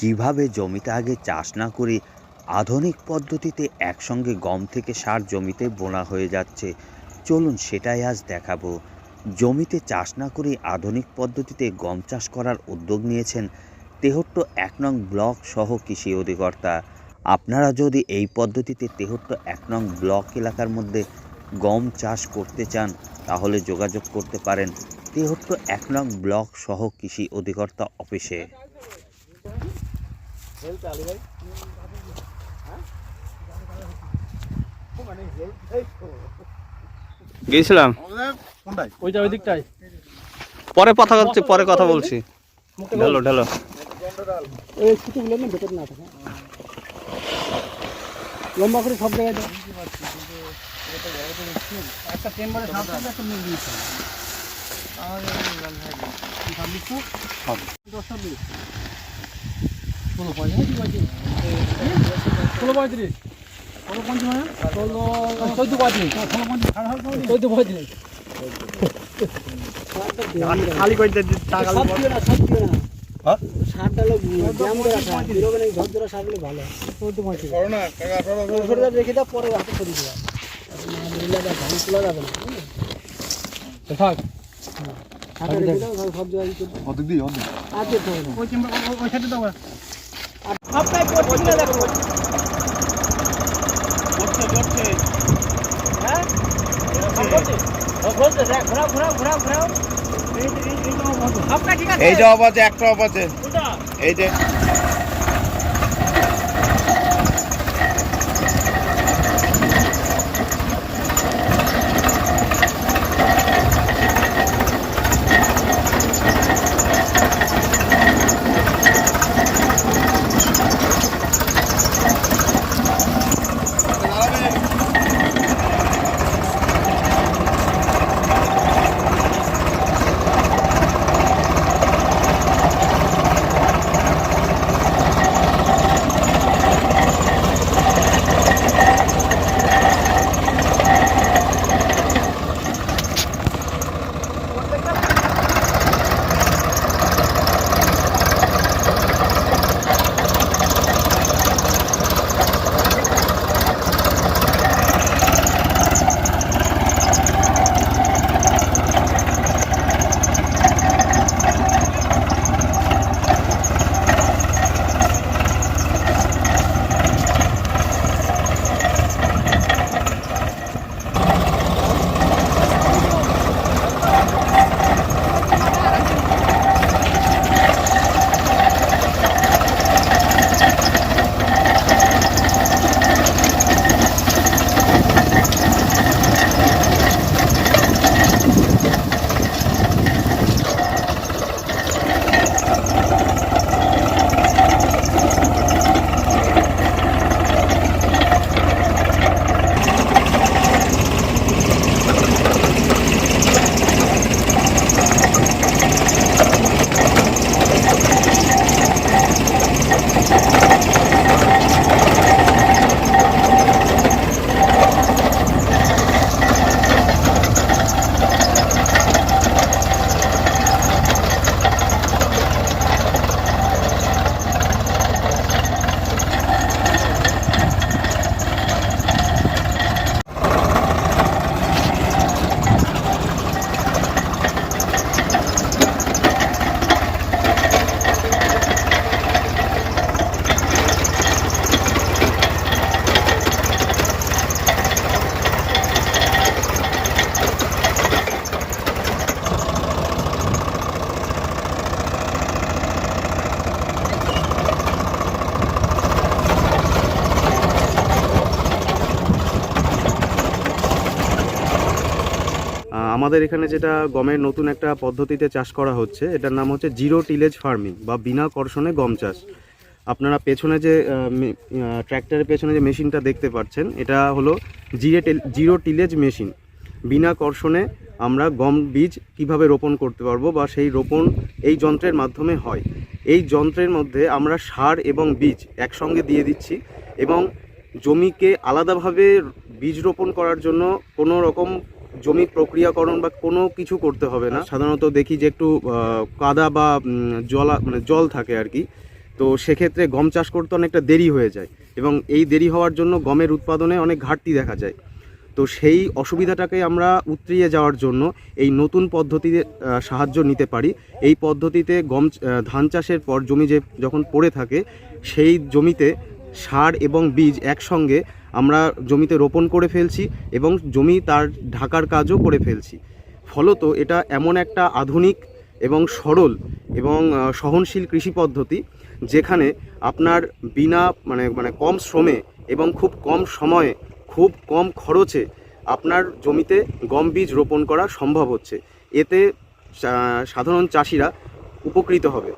কীভাবে জমিতে আগে চাষ না করে আধুনিক পদ্ধতিতে একসঙ্গে গম থেকে সার জমিতে বোনা হয়ে যাচ্ছে? চলুন সেটাই আজ দেখাবো। জমিতে চাষ না করে আধুনিক পদ্ধতিতে গম চাষ করার উদ্যোগ নিয়েছেন তেহট্ট এক নং ব্লক সহ কৃষি অধিকর্তা। আপনারা যদি এই পদ্ধতিতে তেহট্ট এক নং ব্লক এলাকার মধ্যে গম চাষ করতে চান, তাহলে যোগাযোগ করতে পারেন তেহট্ট এক নং ব্লক সহ কৃষি অধিকর্তা অফিসে। গিয়েছিলাম ওইটা ওই দিকটাই পরে কথা বলছি পরে কথা বলছি। ঢেলো ঢালো। লম্বা করে সব জায়গায়। একটা চেম্বারে সাত একটা মিল দিয়েছে দশটা মিল ষোলো পঁয়ত্রিশ। ষোলো পঁয়ত্রিশ। ষোলো পঞ্চাশ মানে? ষোলো চোদ্দ পঁয়ত্রিশ। ষোলো পঞ্চাশ চোদ্দ পঁয়ত্রিশ। খালি করে টাকা দিও না দিও না। করে রাখা দাও পরে হাতে সরিয়ে দেওয়া তোলা যাবে না থাক। হাতে রেখে দাও সব- সব জায়গায় করবে। আর যেতে হবে না। আর সবটাই পড়ছে কিনা দেখো। হ্যাঁ? পড়ছে? পড়ছে, ঘোরাও, ঘোরাও, ঘোরাও। এই- এই- আমাদের এখানে যেটা গমের নতুন একটা পদ্ধতিতে চাষ করা হচ্ছে, এটার নাম হচ্ছে জিরো টিলেজ ফার্মিং বা বিনা কর্ষণে গম চাষ। আপনারা পেছনে যে ট্র্যাক্টরের পেছনে যে মেশিনটা দেখতে পাচ্ছেন, এটা হলো জিরে জিরো টিলেজ মেশিন। বিনা কর্ষণে আমরা গম বীজ কীভাবে রোপণ করতে পারব বা সেই রোপণ এই যন্ত্রের মাধ্যমে হয়। এই যন্ত্রের মধ্যে আমরা সার এবং বীজ একসঙ্গে দিয়ে দিচ্ছি এবং জমিকে আলাদাভাবে বীজ রোপণ করার জন্য কোনো রকম জমি প্রক্রিয়াকরণ বা কোনো কিছু করতে হবে না। সাধারণত দেখি যে একটু কাদা বা জলা মানে জল থাকে আর কি। তো সেক্ষেত্রে গম চাষ করতে অনেকটা দেরি হয়ে যায় এবং এই দেরি হওয়ার জন্য গমের উৎপাদনে অনেক ঘাটতি দেখা যায়। তো সেই অসুবিধাটাকে আমরা উতরিয়ে যাওয়ার জন্য এই নতুন পদ্ধতিতে সাহায্য নিতে পারি। এই পদ্ধতিতে গম ধান চাষের পর জমি যে যখন পড়ে থাকে, সেই জমিতে সার এবং বীজ একসঙ্গে আমরা জমিতে রোপণ করে ফেলছি এবং জমি তার ঢাকার কাজও করে ফেলছি। ফলত এটা এমন একটা আধুনিক এবং সরল এবং সহনশীল কৃষি পদ্ধতি যেখানে আপনার বিনা মানে মানে কম শ্রমে এবং খুব কম সময়ে, খুব কম খরচে আপনার জমিতে গম বীজ রোপণ করা সম্ভব হচ্ছে। এতে সাধারণ চাষিরা উপকৃত হবে।